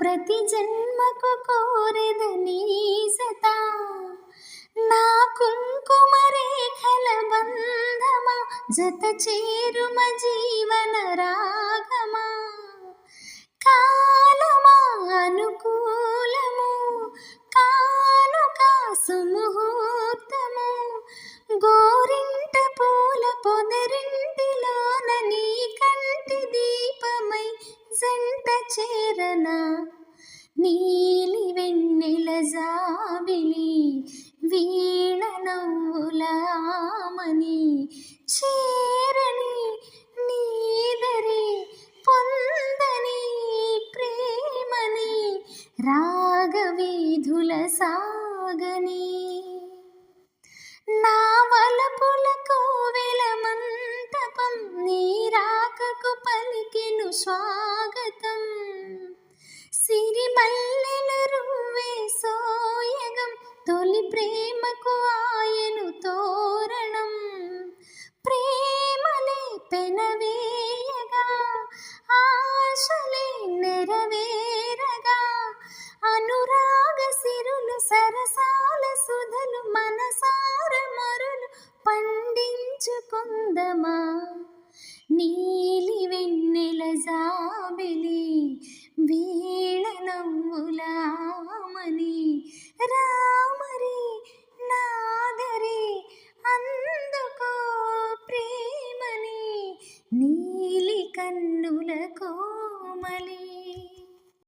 ప్రతి జన్మకు కోరెదని సత. నా కుంకుమ రేఖల బంధమా జత చేరుమ జీవన రాగమా. కాలమా అనుకూలము కానుక సుముహూర్తము నీలి వెన్నెల జాబిలి వీణ నవ్వులామని చేరని నీదరి పొందని ప్రేమని రాగవీధుల సాగని. నా వలపులకు మంటపం నీ రాకకు పలికెను స్వాగతం మల్లెల రువ్వే సోయగం తొలి ప్రేమకు ఆయను తోరణం. ప్రేమలే పెనవేయగా ఆశలే నెరవేరగా. అనురాగ సిరులు సరసాల సుధలు మనసార మరులు పండించుకుందమా? నీలి వెన్నెల జాబిలి వీణ నవ్వులామని రామరి నాగరి అందుకో ప్రేమని. నీలి కన్నుల కోమలి.